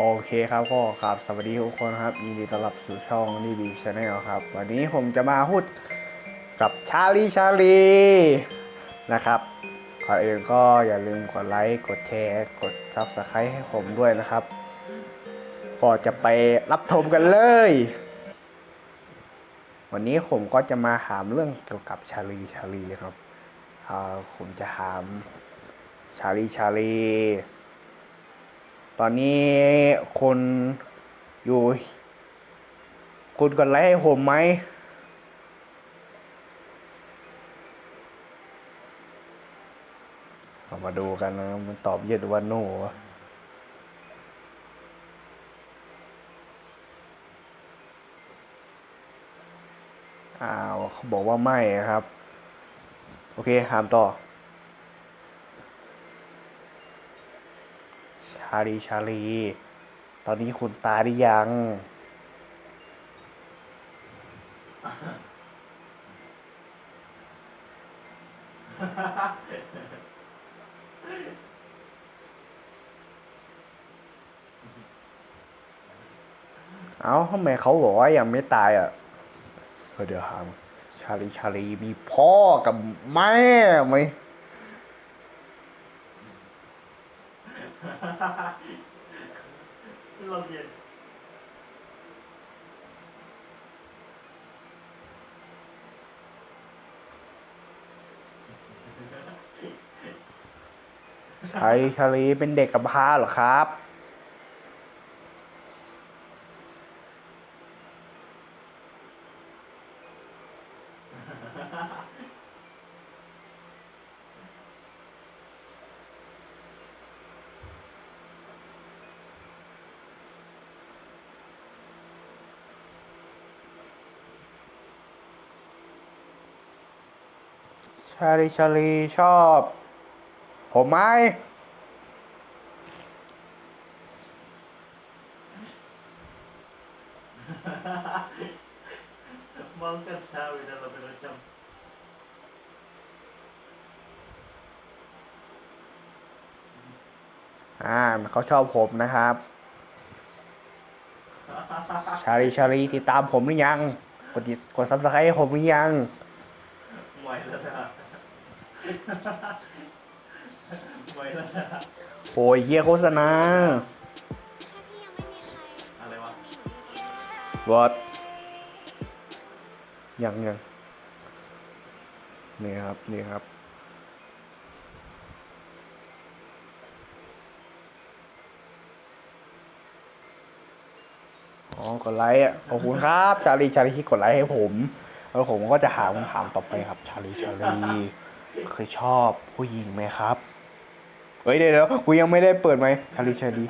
โอเคครับก็ครับสวัสดีทุกคนครับ ยินดีต้อนรับสู่ช่องรีวิวชาแนลครับ วันนี้ผมจะมาพูดกับชาลีชาลีนะครับก่อนอื่นก็อย่าลืมกดไลค์กดแชร์ กด subscribe ให้ผมด้วยนะครับก็จะไปรับชมกันเลย วันนี้ผมก็จะมาถามเรื่องเกี่ยวกับชาลีชาลีครับผมจะถามชาลีชาลี ตอนนี้คนอยู่ คุณกดไลค์ให้ผมไหมเรามาดูกันนะ มันตอบเย็ดวันโน่อ้าวเขาบอกว่าไม่ครับ โอเคถามต่อ ชาลีชาลี ตอนนี้คุณตายหรือยัง เอาทำไมเขาบอกว่ายังไม่ตายอะเออเดี๋ยวหามชาลีชาลีมีพ่อกับแม่ไหม ลมเย็นชาลีชาลีเป็นเด็กกับพร้าเหรอครับ ชาลีชาลีชอบ ผมไหมมองกันเช้าเวลาเราไปประจอ่าเขาชอบผมนะครับ ชาลีชาลีติดตามผมหรือยัง กดติดกดซับสไครต์ให้ผมหรือยังำไหวแล้วนะ ไหวแล้วนะโอ้ยเฮียโฆษณา ถ้าพี่ยังไม่มีใครอะไรวะ มีหนูอยู่ตรงนี้นะคะ วอดยังยังนี่ครับ นี่ครับ อ๋อ กดไลค์อะ ขอบคุณครับ ชาลี ชาลีที่กดไลค์ให้ผม แล้วผมก็จะถามคำถามต่อไปครับ ชาลี ชาลี เคยชอบผู้หญิงไหมครับ เฮ้ยเดี๋ยวเดี๋ยวกูยังไม่ได้เปิดไหมชาลีชาลี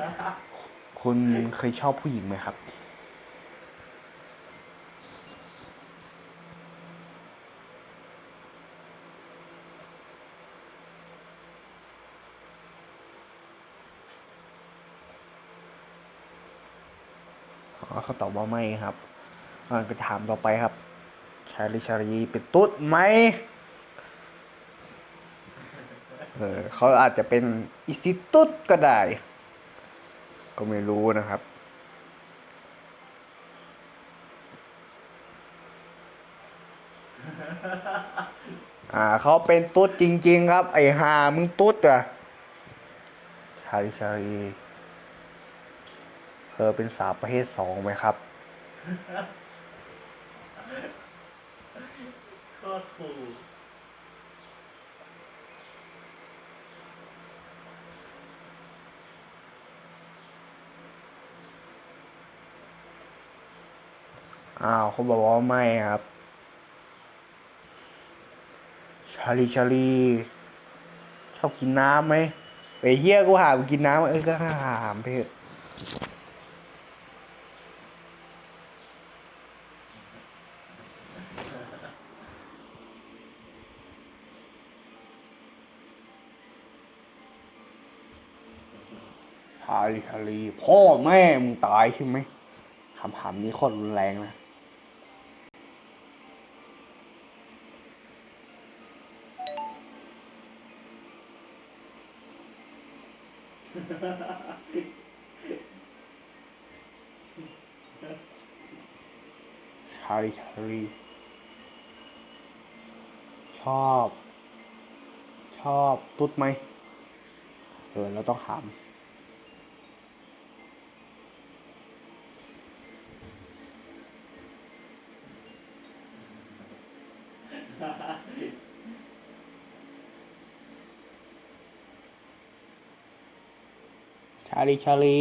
คุณเคยชอบผู้หญิงไหมครับอ๋อเขาตอบว่าไม่ครับอ่าก็ถามต่อไปครับ ชาลีชาลีเป็นตุ๊ดไหม เออเขาอาจจะเป็นอิซิตุ๊ดก็ได้ ก็ไม่รู้นะครับ อ่าเขาเป็นตุ๊ดจริง ๆ ครับ ไอ้หามึงตุ๊ดอะชาลีชาลีเธอเป็นสาวประเภทสองไหมครับโคตรคู อ้าวเขาบอกว่าไม่ครับ ชาลีชาลีชอบกินน้ำไหมไปเฮียกูหากูกินน้ำเออก็หามไปเถอะชาลีชาลีพ่อแม่มึงตายใช่ไหมคำถามนี้โคตรรุนแรงนะ ชาริชาริชอบ ชอบตุ๊ดไหม เออ เราต้องถามาลีชาลี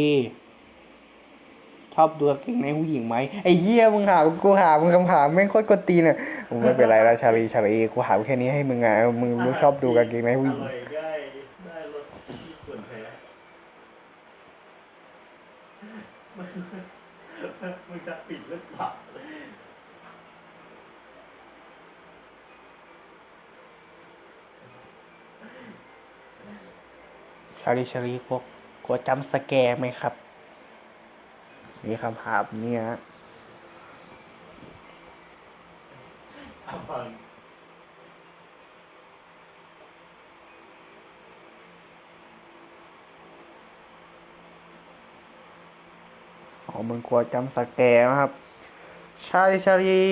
ชอบดูกางเกงในผู้หญิงไหมไอ้เหี้ยมึงหากูหามึงคำถามแม่งโคตรกวนตีนอะมึงไม่เป็นไรแล้วชาลีชาลีกูถามแค่นี้ให้มึงไงมึงรู้ชอบดูกางเกงในผู้หญิงอร่อยง่ายได้รสที่ควรแท้มึงมึงจะปิดหรือเปล่าชาลีชาลีพวก กลัวจำสแกร์ไหมครับนี่คำถามเนี่ยอะฟังอ๋อมึงกลัวจำสแกร์นะครับ ชาลีชาลี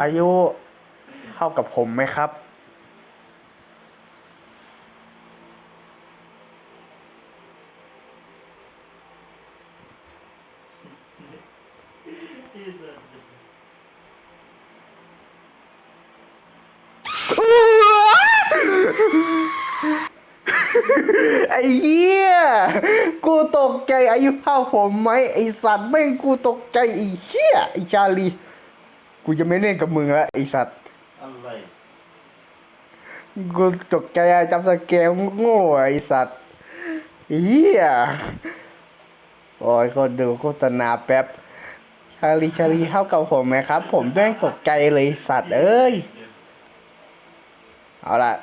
อายุเท่ากับผมไหมครับ ที่สุด ไอ้เหี้ย กูตกใจอายุเท่าผมไหมไอ้สัตว์แม่งกูตกใจไอ้เหี้ยไอ้ชาลี กูจะไม่เล่นกับมึงแล้วไอ้สัตว์ อะไร กูตกใจอะจำสแกมโง่ไอ้สัตว์เหี้ย โอ้ยคนดูโฆษณาแป๊บ ชาลีชาลีเท่ากับผมไหมครับ ผมแม่งตกใจเลยสัตว์เอ้ย เอาล่ะ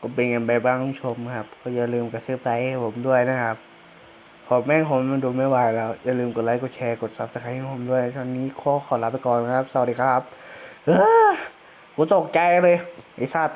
ก็เป็นกันไปบ้างผู้ชมครับ ก็อย่าลืมกระซิบไลค์ให้ผมด้วยนะครับผมแม่งผมมันดูไม่ไหวแล้ว อย่าลืมกดไลค์ กดแชร์ กดซับสไครต์ให้ผมด้วยตอนนี้ขอขอลาไปก่อนนะครับ สวัสดีครับ เออกูตกใจเลย ไอ้สัตว์